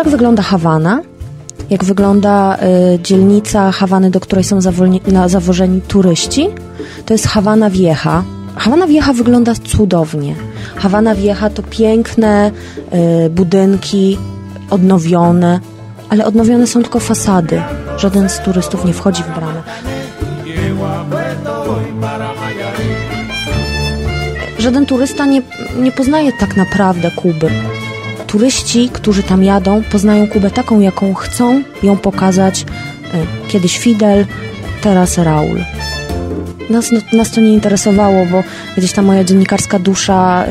jak wygląda Hawana? Jak wygląda y, dzielnica Hawany, do której są zawolni- zawożeni turyści? To jest Hawana Wiecha. Hawana Wiecha wygląda cudownie. Hawana Wiecha to piękne y, budynki, odnowione, ale odnowione są tylko fasady. Żaden z turystów nie wchodzi w bramę. Żaden turysta nie, nie poznaje tak naprawdę Kuby. Turyści, którzy tam jadą, poznają Kubę taką, jaką chcą ją pokazać y, kiedyś Fidel, teraz Raul. Nas, no, nas to nie interesowało, bo gdzieś ta moja dziennikarska dusza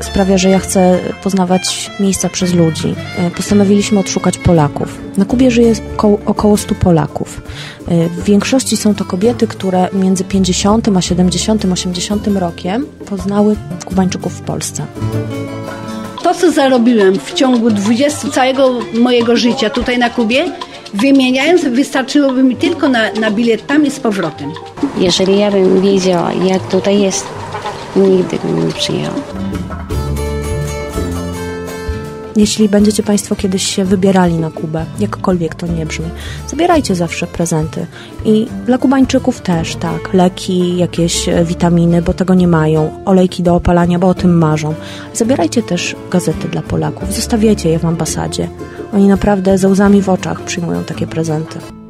y, sprawia, że ja chcę poznawać miejsca przez ludzi. Y, postanowiliśmy odszukać Polaków. Na Kubie żyje około, około 100 Polaków. Y, w większości są to kobiety, które między 50 a 70, 80 rokiem poznały Kubańczyków w Polsce. To, co zarobiłem w ciągu 20 całego mojego życia tutaj na Kubie, wymieniając, wystarczyłoby mi tylko na, na bilet tam i z powrotem. Jeżeli ja bym wiedziała, jak tutaj jest, nigdy bym nie przyjechała. Jeśli będziecie Państwo kiedyś się wybierali na Kubę, jakkolwiek to nie brzmi, zabierajcie zawsze prezenty. I dla Kubańczyków też, tak. Leki, jakieś e, witaminy, bo tego nie mają. Olejki do opalania, bo o tym marzą. Zabierajcie też gazety dla Polaków. Zostawiajcie je w ambasadzie. Oni naprawdę ze łzami w oczach przyjmują takie prezenty.